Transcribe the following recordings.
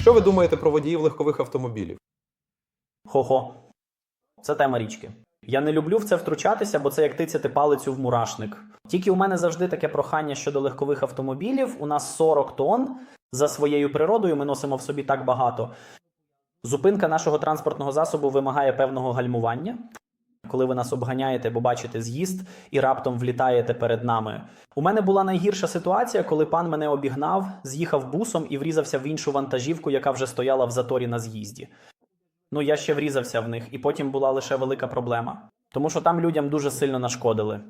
Що ви думаєте про водіїв легкових автомобілів? Хо-хо. Це тема річки. Я не люблю в це втручатися, бо це як тицяти палицю в мурашник. Тільки у мене завжди таке прохання щодо легкових автомобілів. У нас 40 тонн. За своєю природою ми носимо в собі так багато. Зупинка нашого транспортного засобу вимагає певного гальмування. Коли ви нас обганяєте, бо бачите з'їзд і раптом влітаєте перед нами. У мене була найгірша ситуація, коли пан мене обігнав, з'їхав бусом і врізався в іншу вантажівку, яка вже стояла в заторі на з'їзді. Ну, я ще врізався в них, і потім була лише велика проблема. Тому що там людям дуже сильно нашкодили.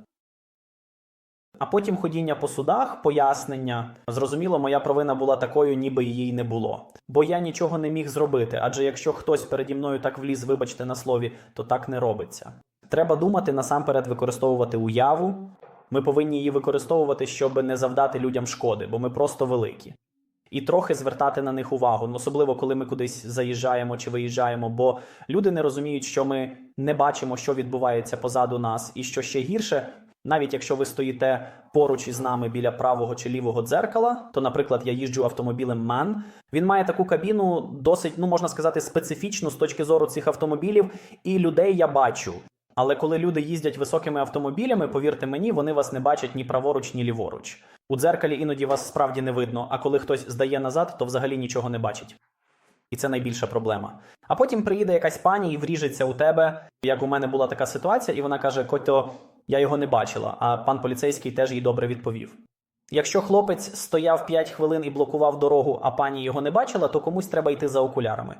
А потім ходіння по судах, пояснення. Зрозуміло, моя провина була такою, ніби її й не було. Бо я нічого не міг зробити, адже якщо хтось переді мною так вліз, вибачте на слові, то так не робиться. Треба думати насамперед використовувати уяву. Ми повинні її використовувати, щоб не завдати людям шкоди, бо ми просто великі. І трохи звертати на них увагу, ну, особливо коли ми кудись заїжджаємо чи виїжджаємо, бо люди не розуміють, що ми не бачимо, що відбувається позаду нас, і що ще гірше, навіть якщо ви стоїте поруч із нами біля правого чи лівого дзеркала, то, наприклад, я їжджу автомобілем MAN, він має таку кабіну досить, ну можна сказати, специфічну з точки зору цих автомобілів, і людей я бачу. Але коли люди їздять високими автомобілями, повірте мені, вони вас не бачать ні праворуч, ні ліворуч. У дзеркалі іноді вас справді не видно, а коли хтось здає назад, то взагалі нічого не бачить. І це найбільша проблема. А потім приїде якась пані і вріжеться у тебе. Як у мене була така ситуація, і вона каже: Котьо, я його не бачила. А пан поліцейський теж їй добре відповів. Якщо хлопець стояв 5 хвилин і блокував дорогу, а пані його не бачила, то комусь треба йти за окулярами.